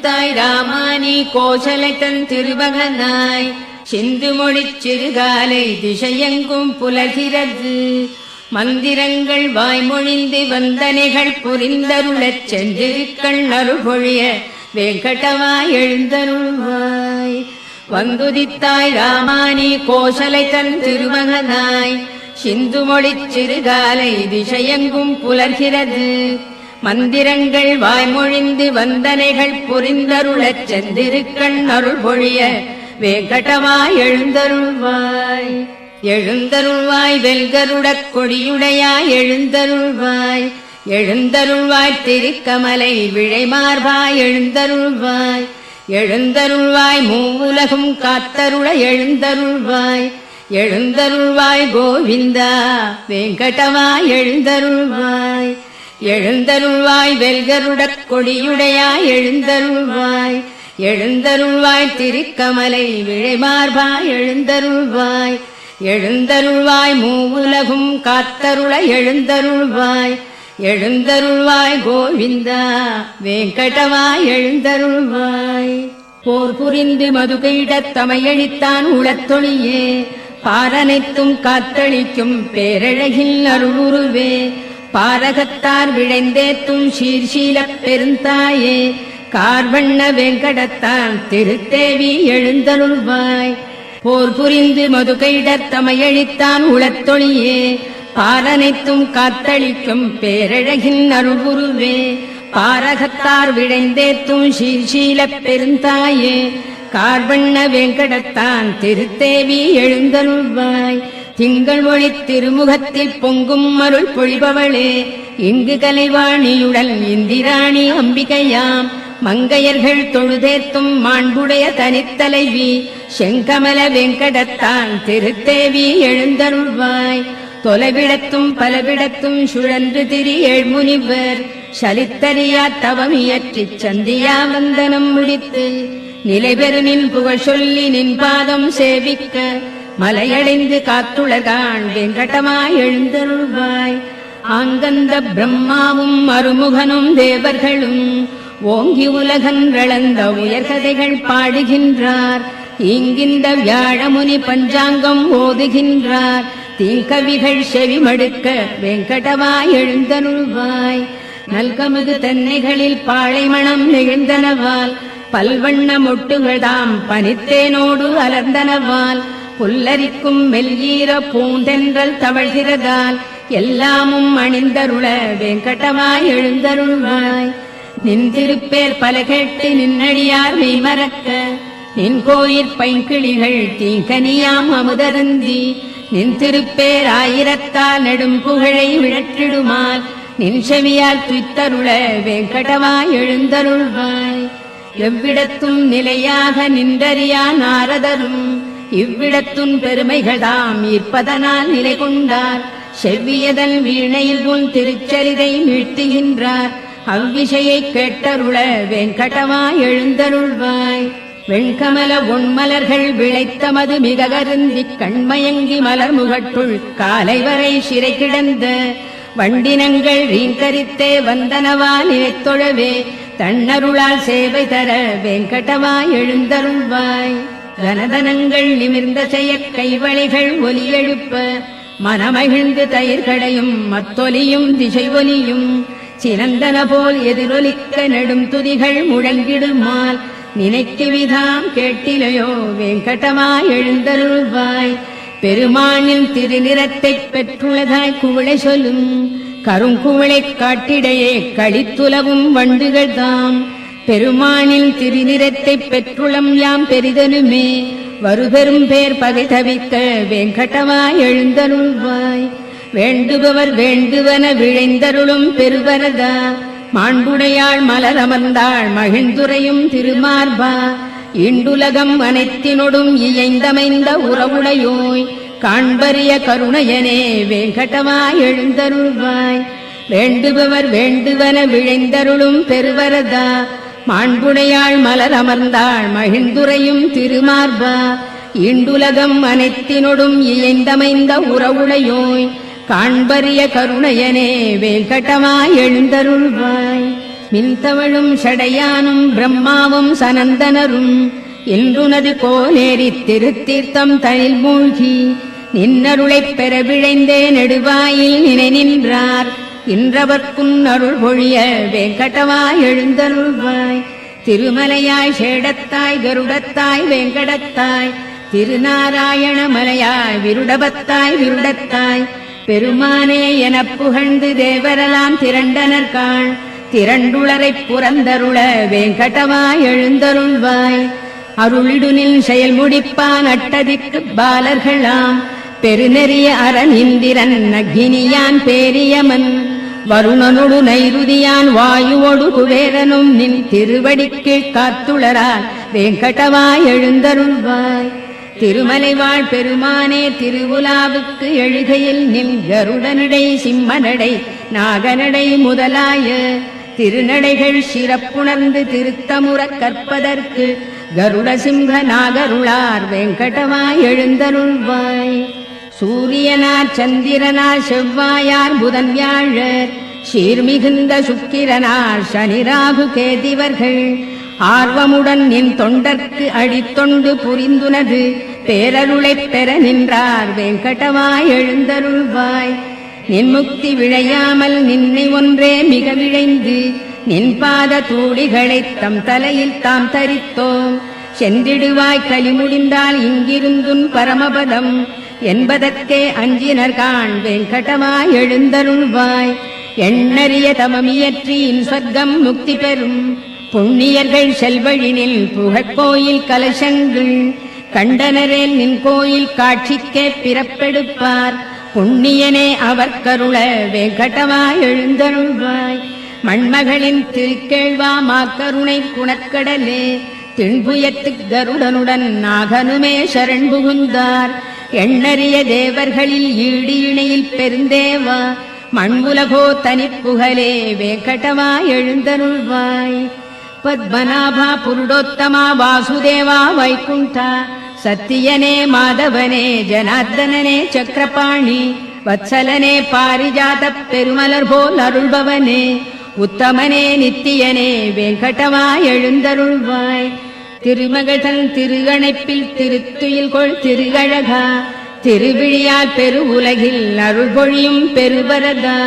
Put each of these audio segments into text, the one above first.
வந்துதித்தாய் ராமானி கோசலை தன் திருவகனாய். சிந்து மொழி சிறுகாலை திசையெங்கும் புலகிறது மந்திரங்கள் வாய்மொழிந்து வந்தனைகள் புரிந்தருளச் சென்றிருக்கள் அருள்பொழிய வெங்கடவாய் எழுந்தருள்வாய். வந்துதித்தாய் ராமானி கோசலை தன் திருமகனாய் சிந்து மொழி சிறுகாலை திசையெங்கும் புலர்கிறது மந்திரங்கள் வாய்மொழிந்து வந்தனைகள் புரிந்தருளச் செந்திருக்கண் அருள் பொழிய வேங்கடவாய் எழுந்தருள்வாய். எழுந்தருள்வாய் வெல்கருடக் கொடியுடையாய் எழுந்தருள்வாய். எழுந்தருள்வாய் திருக்கமலை விழைமார்பாய் எழுந்தருள்வாய். எழுந்தருள்வாய் மூவுலகும் காத்தருள எழுந்தருள்வாய். எழுந்தருள்வாய் கோவிந்தா வெங்கடவாய் எழுந்தருள்வாய். எழுந்தருள்வாய் வெல்கருடக் கொடியுடையாய் எழுந்தருள்வாய். எழுந்தருள்வாய் திருக்கமலை விழைமார்பாய் எழுந்தருள்வாய். எழுந்தருள்வாய் மூவுலகும் காத்தருள எழுந்தருள்வாய். எழுந்தருள்வாய் கோவிந்தா வெங்கடவாய் எழுந்தருள்வாய். போர் புரிந்து மதுகையிடத் தமையழித்தான் உளத்தொழியே. பாரனைத்தும் காத்தளிக்கும் பேரழகில் அருளுருவே. பாரகத்தார் விழைந்தேத்தும் சீர்ஷீலப் பெருந்தாயே கார்வண்ண வெங்கடத்தான் திருத்தேவி எழுந்தருள்வாய். போர் புரிந்து மதுகையிடத் தமையழித்தான் உளத்தொழியே பாரனைத்தும் காத்தளிக்கும் பேரழகின் அருள்குருவே பாரகத்தார் விழைந்தேத்தும் சீர்ஷீலப் பெருந்தாயே கார்வண்ண வெங்கடத்தான் திருத்தேவி எழுந்தருள்வாய். திங்கள் ஒளி திருமுகத்தில் பொங்கும் அருள் பொழிபவளே. இங்கு கலைவாணியுடன் இந்திராணி அம்பிகையாம். மங்கையர்கள் தொழுதேத்தும் மாண்புடைய தனித்தலைவி. செங்கமல வெங்கடத்தான் திருத்தேவி எழுந்தருள்வாய். தொலைவிடத்தும் பலவிடத்தும் சுழன்று திரி ஏழ்முனிவர். சலித்தறியா தவம் தவமியற்றிச் சந்தியா வந்தனம் முடித்து. நிலைபெறு நின் புகழ் சொல்லி நின் பாதம் சேவிக்க. மலையடைந்து காத்துலகான் வெங்கடமாய் எழுந்தருள்வாய். ஆங்கந்த பிரம்மாவும் மறுமுகனும் தேவர்களும் ஓங்கி உலகன்றளந்த உயர்கதைகள் பாடுகின்றார். இங்கிந்த வியாழமுனி பஞ்சாங்கம் ஓதுகின்றார். தீங்கவிகள் செவி மடுக்க வெங்கடவாய் எழுந்தருள்வாய். நல்கமிகு தென்னைகளில் பாழைமணம் நெகிழ்ந்தனவால். பல்வண்ண மொட்டுகள் தாம் பனித்தேனோடு அலர்ந்தனவால். புல்லரிக்கும் மெல்லீர பூந்தென்றல் தவழ்கிறதால் எல்லாமும் அணிந்தருள வெங்கடமாய் எழுந்தருள்வாய். நின் திருப்பேர் பல கேட்டு நின்னடியார் மெய் மறக்க நின் கோயிற் பைங்கிளிகள் தீங்கனியாம் அமுதருந்தி. நின் திருப்பேர் ஆயிரத்தால் நெடும் புகழை விழற்றிடுமால் நின் செவியால் துய்த்தருள வெங்கடமாய் எழுந்தருள்வாய். எவ்விடத்தும் நிலையாக நின்றறியா நாரதரும் இவ்விடத்துன் பெருமைகளாம் ஈர்ப்பதனால் நிலை கொண்டார் செவ்வியதன் வீணையில் உன் திருச்சரிதை மீட்டுகின்றார். அவ்விசையை கேட்டருள வெண்கடவாய் எழுந்தருள்வாய். வெண்கமல உண்மலர்கள் விளைத்தமது மிக கருந்தி கண்மயங்கி மலர் முகட்டுள் காலை வரை சிறை கிடந்த வண்டினங்கள் ரீங்கரித்தே வந்தனவா தொழவே தன்னருளால் சேவை தர வெங்கடவாய் எழுந்தருள்வாய். கனதனங்கள் நிமிர்ந்த செயற் கைவளைகள் ஒலி எழுப்ப மனமகிழ்ந்து தயிர்களையும் மத்தொலியும் திசை ஒலியும் சிறந்தன போல் எதிரொலிக்க நெடும் துதிகள் முழங்கிடுமால் நினைக்குவிதாம் கேட்டிலையோ வெங்கடமாய் எழுந்தருள்வாய். பெருமானின் திருநிறத்தை பெற்றுள்ளதாய் குவளை சொல்லும் கருங்குவளை காட்டிடையே களித்துலவும் வண்டுகள் தாம். பெருமானின் திருநிறத்தை பெற்றுளம் யாம் பெரிதனுமே. வருபெரும் பேர் பகை தவிக்க வெங்கடமாய் எழுந்தருள்வாய். வேண்டுபவர் வேண்டுவன விழைந்தருளும் பெருவரதா. மாண்புடையாள் மலரமர்ந்தாள் மகிழ்ந்துரையும் திருமார்பா. இண்டுலகம் அனைத்தினொடும் இயைந்தமைந்த உறவுடையோய். காண்பரிய கருணையனே வெங்கடமாய் எழுந்தருள்வாய். வேண்டுபவர் வேண்டுவன விழைந்தருளும் பெருவரதா. மாண்புடையாள் மலர் அமர்ந்தாள் மகிழ்ந்துரையும் திருமார்பா. இண்டுலகம் அனைத்தினொடும் இயைந்தமைந்த உறவுடையோய். காண்பரிய கருணையனே வெங்கடமாய் எழுந்தருள்வாய். மின்தவழும் ஷடையானும் பிரம்மாவும் சனந்தனரும். இன்றுனது கோலேறி திருத்தீர்த்தம் தனில் மூழ்கி. நின்னருளைப் பெற விழைந்தே நெடுவாயில் நினை நின்றார் இன்றவர்க்குன் அருள் பொழிய வெங்கடவாய் எழுந்தருள்வாய். திருமலையாய் சேடத்தாய் கருடத்தாய் வெங்கடத்தாய். திருநாராயண மலையாய் விருடபத்தாய் விருடத்தாய். பெருமானே எனப் புகழ்ந்து தேவரெல்லாம் திரண்டனர் காண் திரண்டுளரைப் புறந்தருள வேங்கடவாய் எழுந்தருள்வாய். அருளிடுனில் செயல் முடிப்பான் அட்டதிக்கு பாலர்களாம். பெருநெறிய அரண் இந்திரன் அக்னியான் பேரியமன். வருணனொடு நைருதியான் வாயுவோடு குபேரனும் நின் திருவடிக்கு காத்துளரால் வெங்கடவாய் எழுந்தருள்வாய். திருமலை வாழ் பெருமானே திருவுலாவுக்கு எழுகையில் நின் கருடனடை சிம்மனடை நாகனடை முதலாய திருநடைகள் சிறப்புணர்ந்து திருத்தமுற கற்பதற்கு கருட சிம்ஹ நாகருளார். வெங்கடவாய் எழுந்தருள்வாய். சூரியனார் சந்திரனார் செவ்வாயார் புதன் வியாழர் சீர்மிகுந்த சுக்கிரனார் சனிராகு கேதிவர்கள். ஆர்வமுடன் நின் தொண்டர்க்கு அடித்தொண்டு புரிந்துனது பேரருளைப் பெற நின்றார் வெங்கடவாய் எழுந்தருள்வாய். நின் முக்தி விழையாமல் நின்னை ஒன்றே மிக விழைந்து நின் பாத தூளிகளைத் தம் தலையில் தாம் தரித்தோம். சென்றிடுவாய் கலி இங்கிருந்தும் பரமபதம் என்பதற்கே அஞ்சினர் காண் வெங்கடமாய் எழுந்தருள்வாய் எண்ணறிய தமமியற்றியின் சொர்க்கம் முக்தி பெறும். புண்ணியர்கள் செல்வழினில் புகழ்கோயில் கலசங்கள். கண்டனரேல் நின் கோயில் காட்சிக்கே பிறப்பெடுப்பார். புண்ணியனே அவர் கருள வெங்கடமாய் எழுந்தருள்வாய் மண்மகளின் திருக்கேழ்வா மாக்கருணை குணக்கடலே. திண்புயத்து கருடனுடன் நாகனுமே சரண் புகுந்தார். எண்ணறிய தேவர்களில் ஈடு இணையில் பெருந்தேவா மண்முலகோ தனிப்புகலே வேங்கடவா எழுந்தருள்வாய். பத்மநாபா புருடோத்தமா வாசுதேவா வைகுண்டா சத்தியனே மாதவனே ஜனார்தனனே சக்கரபாணி வத்சலனே பாரிஜாத பெருமலர் போல் அருள்பவனே உத்தமனே நித்தியனே வெங்கடவா எழுந்தருள்வாய். திருமகதன் திருகணைப்பில் திருத்துயில் கொள் திருகழகா திருவிழியார் பெரு உலகில் அருள் பொழியும் பெருவரதா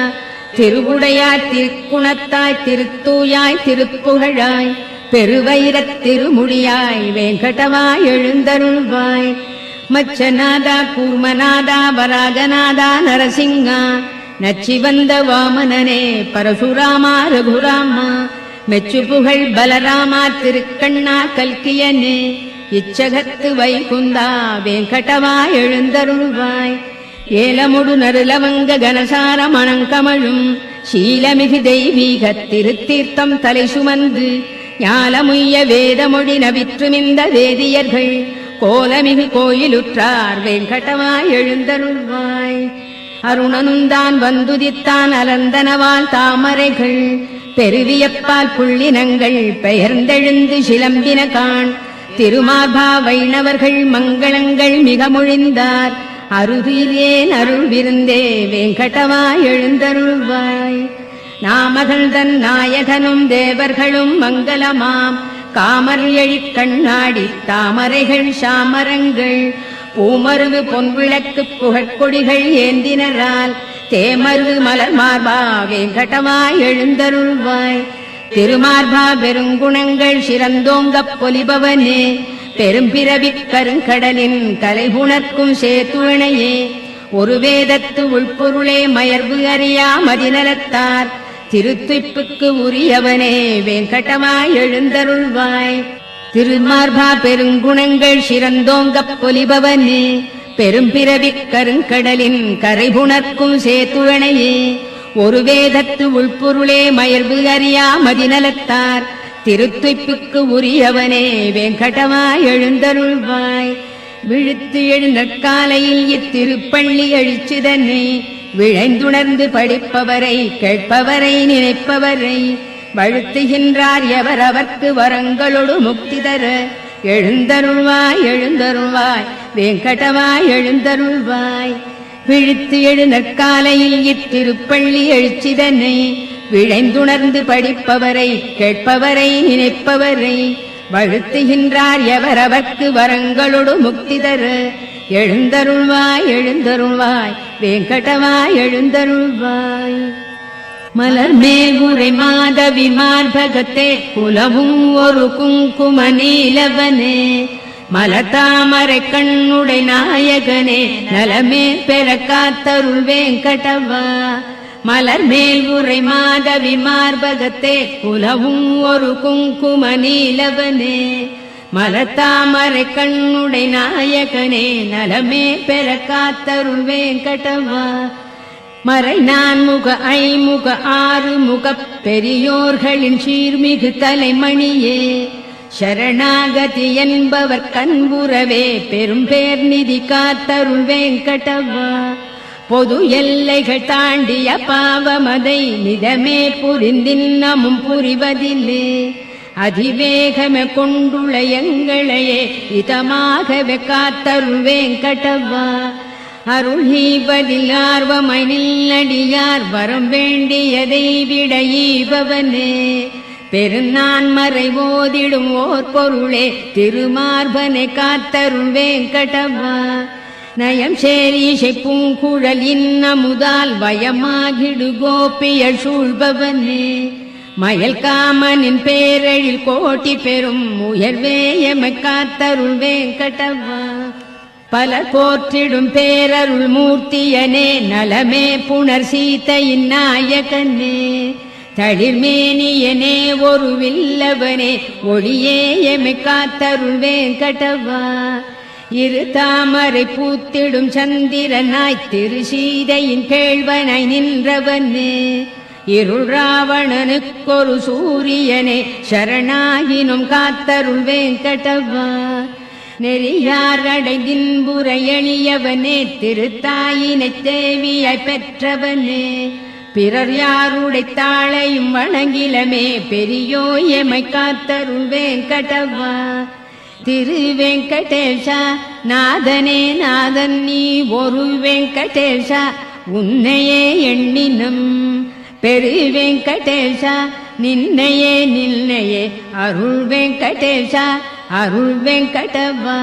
திருவுடையார் திருக்குணத்தாய் திருத்தூயாய் திருப்புகழாய் பெருவைரத் திருமுடியாய் வெங்கடவா எழுந்தருள்வாய். மச்சநாதா கூர்மநாதா வராகநாதா நரசிங்கா நச்சிவந்த வாமனனே பரசுராமா ரகுராமா மெச்சு புகழ் பலராமா திருக்கண்ணா கல்கியனே. இச்சகத்து வைகுந்தா வெங்கடவா எழுந்தருள்வாய். ஏலமுடு நருளவங்க கனசார மணங்கமழும். சீலமிகு தெய்வீக திருத்தீர்த்தம் தலை சுமந்து. ஞாலமுய்ய வேதமொழி நவிற்றுமிந்த வேதியர்கள். கோலமிகு கோயிலுற்றார் வெங்கடவா எழுந்தருள்வாய். அருணனுந்தான் வந்துதித்தான் அலந்தனவால் தாமரைகள். பெருவியப்பால் புள்ளினங்கள் பெயர்ந்தெழுந்து சிலம்பின காண் திருமார்பா வைணவர்கள் மங்களங்கள் மிக மொழிந்தார். அருகிலேன் அருள் விருந்தே வெங்கடவா எழுந்தருள்வாய். நாமகள் தன் நாயகனும் தேவர்களும் மங்களமாம். காமர் எழிற் கண்ணாடி தாமரைகள் சாமரங்கள். பூமருவு பொன்விளக்கு புகழ்கொடிகள் ஏந்தினரால். தேமருவு மலர் மார்பா வெங்கடவா எழுந்தருள்வாய். திருமார்பா பெருங்குணங்கள் சிறந்தோங்க பொலிபவனே. பெரும்பிறவிக் கருங்கடலின் கலைபுணர்க்கும் சேத்துணையே ஒரு வேதத்து உள்பொருளே மயர்வு அறியா மதிநலத்தார். திருத்துய்ப்புக்கு உரியவனே வெங்கடவா எழுந்தருள்வாய். திருமார்பா பெருங்குணங்கள் சிறந்தோங்க பொலிபவனே. பெரும்பிறவிக் கருங்கடலின் கரைபுணர்க்கும் சேத்துவனையே ஒரு வேதத்து உள்பொருளே மயர்வு அறியா மதிநலத்தார். திருத்துய்ப்புக்கு உரியவனே வெங்கடமாய் எழுந்தருள்வாய். விழுத்து எழுந்தற்காலையில் இத்திருப்பள்ளி எழுச்சிதன்னை விழைந்துணர்ந்து படிப்பவரை கேட்பவரை நினைப்பவரை. வழுத்துகின்றார் எவர் அவர்க்கு வரங்களொடு முக்தி தர. எழுந்தருள்வாய் எழுந்தருள்வாய். வேங்கடவாய் எழுந்தருள்வாய். விழித்து எழு நற்காலையில் இத்திருப்பள்ளி எழுச்சிதனை. விழைந்துணர்ந்து படிப்பவரை கேட்பவரை நினைப்பவரை. வழுத்துகின்றார் எவரவர்க்கு வரங்களோடு முக்தி தர. எழுந்தருள்வாய் எழுந்தருள்வாய். வேங்கடவாய் எழுந்தருள்வாய். மலர் மேகுரை மாதவி மார்பகத்தே குலவும் ஒரு குங்கும நீலவனே. மலத்தாமரை கண்ணுடை நாயகனே நலமே பெற காத்தருள் வேங்கடவா. மலர் மேல் உரை மாதவி மார்பகத்தே குலவும் ஒரு குங்கும நீலவனே. மலத்தாமரை கண்ணுடை நாயகனே நலமே பெற காத்தருள் வேங்கடவா. மறை நான்முக ஐமுக ஆறு முக பெரியோர்களின் சீர்மிகு தலைமணியே. சரணாகதி என்பவர் கண்புறவே பெரும் பேர் நிதி காத்தருள் வேங்கடவா. பொது எல்லைகள் தாண்டிய பாவமதை நிதமே புரிந்தின்னமும் புரிவதில்லே அதிவேகமே கொண்டுள்ள எங்களையே இதமாகவே காத்தருள் வேங்கடவா. அருள் ஈவதில் ஆர்வமாய் வரம் வேண்டியதை விடையீபவனே பெருநான் மறை ஓதிடும் ஓர் பொருளே திருமார்பனை காத்தரும் வேங்கடவா. நயம் சேரீசை பூங்குழல் இன்னமுதால் வயமாகிடு கோபிய சூழ்பவனே. மயல் காமனின் பேரழில் கோட்டி பெறும் உயர்வே எமை காத்தருள் வேங்கடவா. பல போற்றிடும் பேரருள் மூர்த்தியனே நலமே புனர் சீதையின் நாயகனே. தளிர்மேனியனே ஒரு வில்லவனே ஒளியே எமை காத்தருள் வேங்கடவா. இரு தாமரை பூத்திடும் சந்திரனாய் திரு சீதையின் கேழ்வனாய் நின்றவனே. இருள் ராவணனுக்கொரு சூரியனே சரணாகினும் காத்தருள் வேங்கடவா. நெறியார் அடைதின்புற எளியவனே திருத்தாயினை தேவியாய் பெற்றவனே. பிறர் யாருடை தாளையும் வணங்கிலமே பெரியோ எமை காத்தருள் வேங்கடவா. திரு வெங்கடேஷா நாதனே நாதன் நீ ஒரு வெங்கடேஷா உன்னையே எண்ணினும். பெரு வெங்கடேஷா நின்னையே நின்னையே அருள் வெங்கடேஷா அருள் வெங்கடவா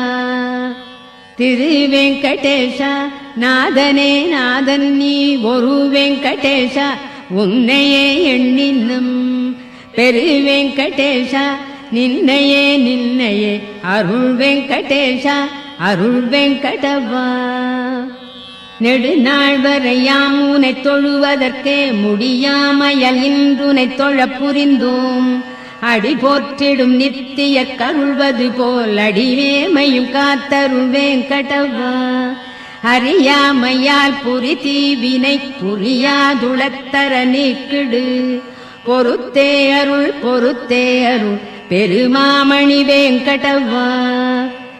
திரு வெங்கடேஷா நாதனே நாதன் நீ ஒரு வெங்கடேஷா உன்னையே எண்ணினும் பெரு வெங்கடேஷா நின்னையே நின்னையே அருள் வெங்கடேஷா அருள் வெங்கடவா நெடுநாள் வரையாம் உனை தொழுவதற்கே முடியாமையல் இன்றுனை தொழ புரிந்தோம். அடி போற்றிடும் நித்திய கருள்வது போல் அடிவேமையும் காத்தருள் வேங்கடவா. அறியாமையால் புரி தீவினை புரியாதுளத்தர நீக்கிடு. பொறுத்தே அருள் பொறுத்தே அருள் பெருமாமணி வேங்கடவா.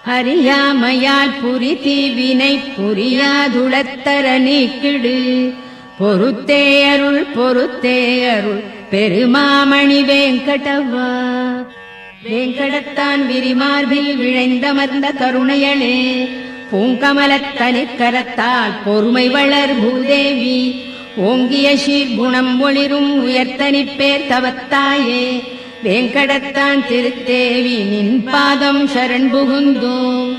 அறியாமையால் புரி தீவினை புரியாதுளத்தர நீக்கிடு. பொறுத்தே அருள் பொறுத்தே அருள் பெருமாமணி வேங்கடவா. வேங்கடத்தான் விரிமார்பில் விழைந்தமர்ந்த கருணையளே. பூங்கமலத் தனிக்கரத்தால் பொறுமை வளர் பூதேவி. ஓங்கிய சீர்குணம் ஒளிரும் உயர்த்தனிப்பேர் தவத்தாயே. வேங்கடத்தான் திருத்தேவி நின் பாதம் சரண் புகுந்தோம்.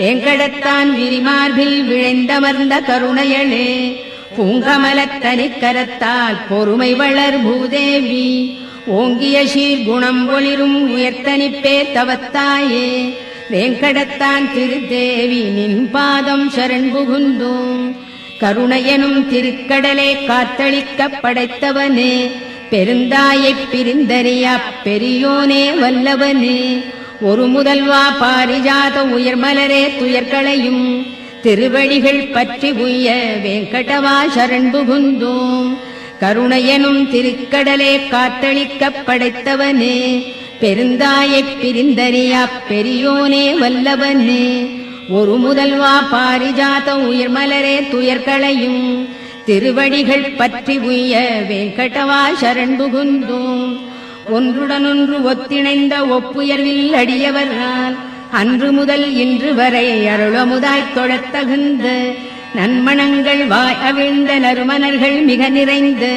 வேங்கடத்தான் விரிமார்பில் விழைந்தமர்ந்த கருணையளே. பூங்கமலத் தனிக்கரத்தால் பொறுமை வளர் பூதேவி. ஓங்கிய சீர்குணம் ஒளிரும் உயர்த்தனிப்பே தவத்தாயே. வேங்கடத்தான் திருதேவி நின் பாதம் சரண் புகுந்தோம். கருணையனும் திருக்கடலே காத்தளிக்க படைத்தவனே. பெருந்தாயைப் பிரிந்தறியா பெரியோனே வல்லவனே. ஒரு முதல்வா பாரிஜாத உயர்மலரே துயர்களையும் திருவடிகள் பற்றி உய்ய வெங்கடவா சரண் புகுந்தோம். கருணையனும் திருக்கடலே காத்தளிக்க படைத்தவனே. பெருந்தாயைப் பிரிந்தறியா பெரியோனே வல்லவனே. ஒரு முதல்வா பாரிஜாத உயிர்மலரே துயர்களையும். திருவடிகள் பற்றி உய்ய வேங்கடவா சரண் புகுந்தோம். ஒன்றுடனொன்று ஒத்திணைந்த ஒப்புயர்வில் அடியவரால் அன்று முதல் இன்று வரை அருளமுதாய்த் தொழத் தகுந்த நன்மணங்கள் வாய் அவிழ்ந்த நறுமணர்கள் மிக நிறைந்து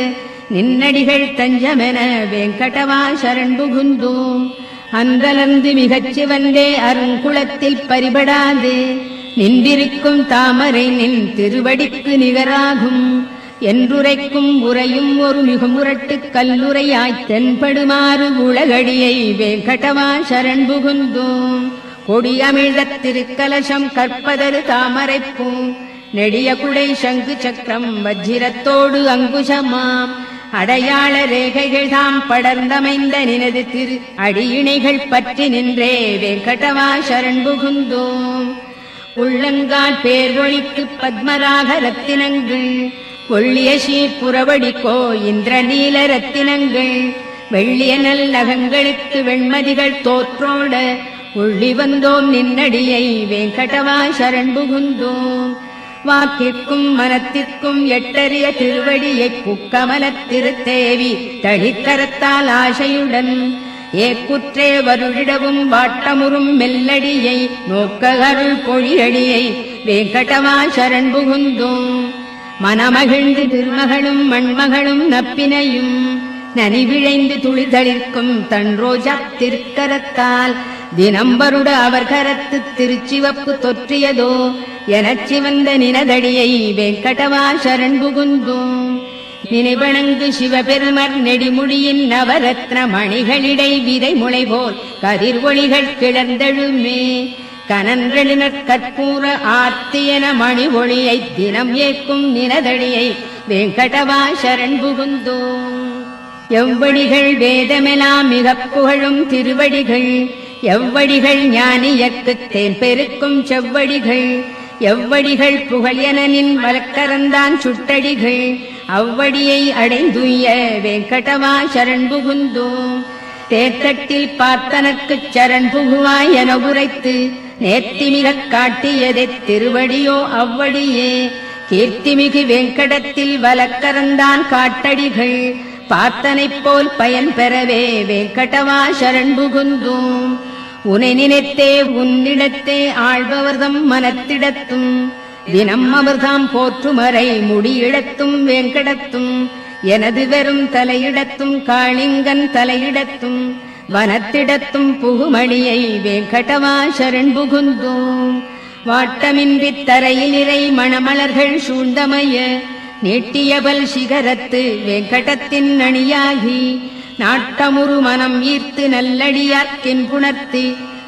நின்னடிகள் தஞ்சமென வெங்கடவா சரண் புகுந்தோம் அந்தலர்ந்து மிகச் சிவந்தே அருங்குளத்தில் பரிபடாது நின்றிருக்கும் தாமரை நின் திருவடிக்கு நிகராகும் என்றுரைக்கும் உரையும் ஒரு மிகுமுரட்டு கல்லுரையாய்த் தென்படுமாறு உலகடியை வெங்கடவா சரண் புகுந்தோம் கொடியமிழ்தத் திருக்கலசம் கற்பதரு தாமரைப்பூ நெடிய குடை சங்கு சக்கரம் வஜ்ஜிரத்தோடு அங்குஷமாம் அடையாள ரேகைகள் தாம் படர்ந்தமைந்த நினது திரு அடியிணைகள் பற்றி நின்றே வெங்கடவா சரண் புகுந்தோம். உள்ளங்கால் பேர்வொழிக்கு பத்மராக ரத்தினங்கள் கொள்ளிய சீர்புறவடிக்கோ இந்திர நீல ரத்தினங்கள். வெள்ளிய நல் நகங்களுக்கு வெண்மதிகள் தோற்றோட உள்ளி வந்தோம் நின்னடியை வேங்கடவா சரண் புகுந்தோம். வாக்கிற்கும் மனத்திற்கும் எட்டறிய திருவடியை புக்கமலத் திருத்தேவி தளிக்கரத்தால் ஆசையுடன். ஏக்குற்றே வருழிடவும் வாட்டமுறும் மெல்லடியை நோக்க அருள் பொழியடியை வேங்கடவா சரண் புகுந்தோம். மனமகிழ்ந்து திருமகளும் மண்மகளும் நப்பினையும் நனிவிழைந்து துளிதளிர்க்கும் தன் ரோஜா திருக்கரத்தால் தினம்பருட அவர் கரத்து திருச்சிவப்பு தொற்றியதோ எனச் சிவந்த நினதடியை வெங்கடவா சரண் புகுந்தோம் நினைவணங்கு சிவபெருமர் நெடிமுடியின் நவரத்ன மணிகளிடை விதை முளை போல் கதிர் ஒளிகள் கிளர்ந்தெழுமே. கனன்றெழினர் கற்பூர ஆர்த்தியன மணி ஒளியை தினம் ஏற்கும் நினதடியை வெங்கடவா சரண் புகுந்தோம் எவ்வடிகள் வேதமெலாம் மிகப் புகழும் திருவடிகள் எவ்வடிகள் ஞானியர்க்குத் தேன் பெருக்கும் செவ்வடிகள் எவ்வடிகள் புகழ் எனனின் வழக்கரந்தான் சுட்டடிகள் அவ்வடியை அடைந்துய வெங்கடவா சரண் புகுந்தோம். தேர்தட்டில் பார்த்தனக்குச் சரண் புகுவாய் என உரைத்து நேர்த்திமிகக் காட்டியதே திருவடியோ அவ்வடியே கீர்த்திமிகு வெங்கடத்தில் வலக்கரந்தான் காட்டடிகள் பார்த்தனைப் போல் பயன் பெறவே வெங்கடவா சரண் புகுந்தும் உனை நினைத்தே உன்னிடத்தே ஆழ்பவர்தம் மனத்திடத்தும். தினம் அவர்தாம் போற்றுமறை முடியிடத்தும் வெங்கடத்தும். எனது வெறும் தலையிடத்தும் காளிங்கன் தலையிடத்தும். வனத்திடத்தும் புகுமணியை வெங்கடவா சரண் புகுந்தும் வாட்டமின்றி தரையில் இறை மணமலர்கள் சூழ்ந்தமைய நீட்டியபல் சிகரத்து வெங்கடத்தின் அணியாகி நாட்டமுறு மனம் ஈர்த்து நல்லடியார்க்கின் புணர்த்தி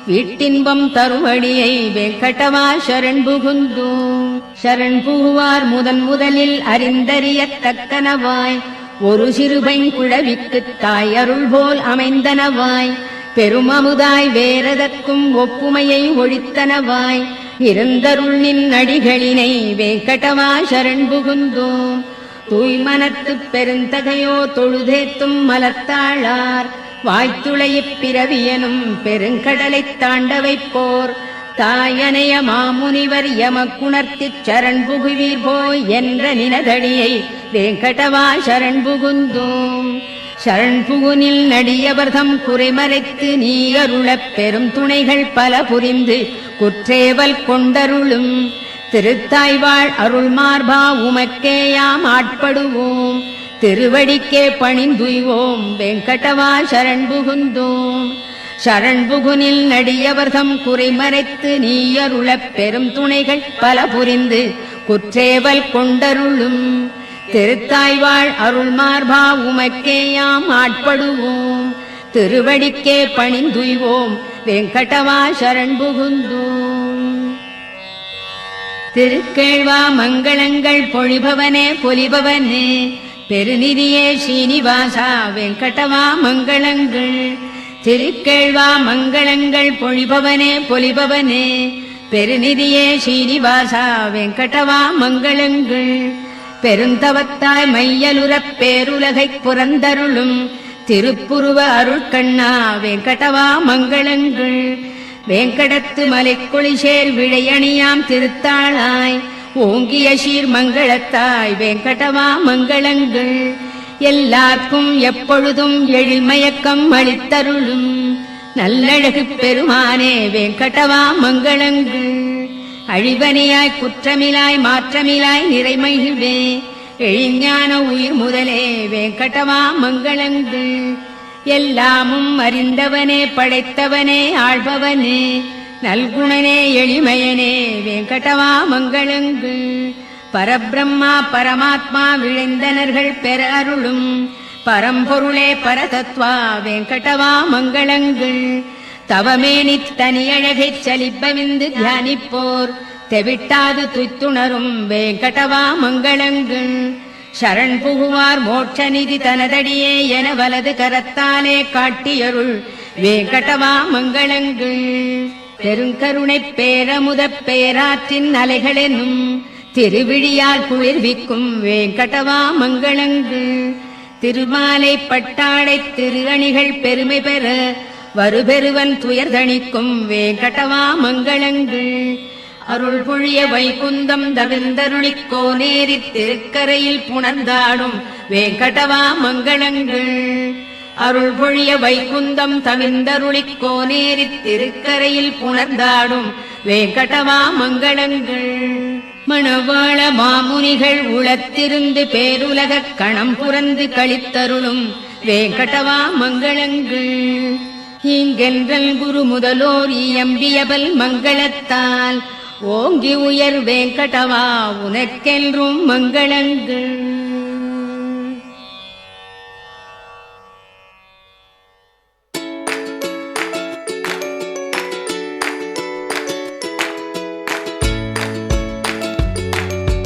வீட்டின்பம் தருவடியை வெங்கடவா சரண் புகுந்தோம் சரண் புகுவார் முதன் முதலில் அறிந்தறியத்தக்கனவாய் ஒரு சிறுபைங் குழவிக்குத் தாய் அருள் போல் அமைந்தனவாய் பெருமமுதாய் வேறதற்கும் ஒப்புமையை ஒழித்தனவாய் இருந்தருள் நின் அடிகளினை வேங்கடமா சரண் புகுந்தோம். தூய்மனத்துப் பெருந்தகையோ தொழுதேத்தும் மலத்தாளார் வாய்த்துளையப் பிறவியனும் பெருங்கடலைத் தாண்டவைப் போர். தாயனைய மாமுனிவர் எமக்குணர்த்திச் சரண் புகுவீர் போய் என்ற நினதடியை வேங்கடவா சரண் புகுந்தோம். சரண் புகுனில் நடியவர்தம் குறைமறைத்து நீ அருளப் பெரும் துணைகள் பல புரிந்து குற்றேவல் கொண்டருளும். திருத்தாய்வாள் அருள் மார்பா உமக்கேயாம் ஆட்படுவோம். திருவடிக்கே பணிந்துய்வோம் வெங்கடவா சரண் புகுந்தோம் சரண் புகுனில் நடியவர்தம் குறைமறைத்து நீ அருளப் பெரும் துணைகள் பல புரிந்து குற்றேவல் கொண்டருளும். திருத்தாய்வாழ் அருள் மார்பா உமக்கேயாம் ஆட்படுவோம். திருவடிக்கே பணிந்துய்வோம் வெங்கடவா சரண் புகுந்தோம். திருக்கேழ்வா மங்களங்கள் பொழிபவனே பொலிபவனே. பெருநிதியே சீனிவாசா வெங்கடவா மங்களங்கள். திருக்கேழ்வா மங்களங்கள் பொழிபவனே பொலிபவனே. பெருநிதியே சீனிவாசா வெங்கடவா மங்களங்கள். பெருந்தவத்தாய் மையலுறப் பேருலகைப் புறந்தருளும் திருப்புருவ அருட்கண்ணா வெங்கடவா மங்களங்கள். வேங்கடத்து மலைக்குளிசேர் விழையணியாம் திருத்தாளாய் ஓங்கிய சீர் மங்களத்தாய் வெங்கடவா மங்களங்கள். எல்லாருக்கும் எப்பொழுதும் எழில்மயக்கம் அளித்தருளும். நல்லழகு பெருமானே வெங்கடவா மங்களங்கள். அழிவனையாய் குற்றமிலாய் மாற்றமிலாய் நிறைமகிழ்வே. எழிஞான உயிர் முதலே வேங்கடவா மங்களங்கள் எல்லாமும் அறிந்தவனே படைத்தவனே ஆழ்பவனே நல்குணனே எளிமையனே வேங்கடவா மங்களங்கள் பரபிரம்மா பரமாத்மா விழைந்தனர்கள் பெற அருளும். பரம்பொருளே பரதத்வா வேங்கடவா மங்களங்கள் தவமேனி தனியழகைச் சலிப்பவிந்து தியானிப்போர். தெவிட்டாது துய்த்துணரும் வேங்கடவா மங்களங்கள். சரண் புகுவார் மோட்ச நிதி தனதடியே என வலது கரத்தாலே காட்டியருள் வேங்கடவா மங்களங்கள். பெருங்கருணை பேரமுதப் பேராற்றின் அலைகளெனும் திருவிழியால் குளிர்விக்கும் வேங்கடவா மங்களங்கள். திருமாலை பட்டாடை திரு அணிகள் பெருமை பெற வருபெருவன் துயர்தணிக்கும் வேங்கடவா மங்களங்கள் அருள் பொழிய வைகுந்தம் தவிர்ந்தருளிக் நேரி திருக்கரையில் புணர்ந்தாடும் வேங்கடவா மங்களங்கள் அருள் பொழிய வைகுந்தம் தவிர்ந்தருளிக் நேரி திருக்கரையில் புணர்ந்தாடும் வேங்கடவா மங்களங்கள் மணவாள மாமுனிகள் உளத்திருந்து பேருலகக் கணம் புரந்து கழித்தருளும் வேங்கடவா மங்களங்கள் இங்கென்றல் குரு முதலோர் இயம்பியபல் மங்களத்தால். ஓங்கி உயர் வேங்கடவா உனக்கென்றும் மங்களங்கள்.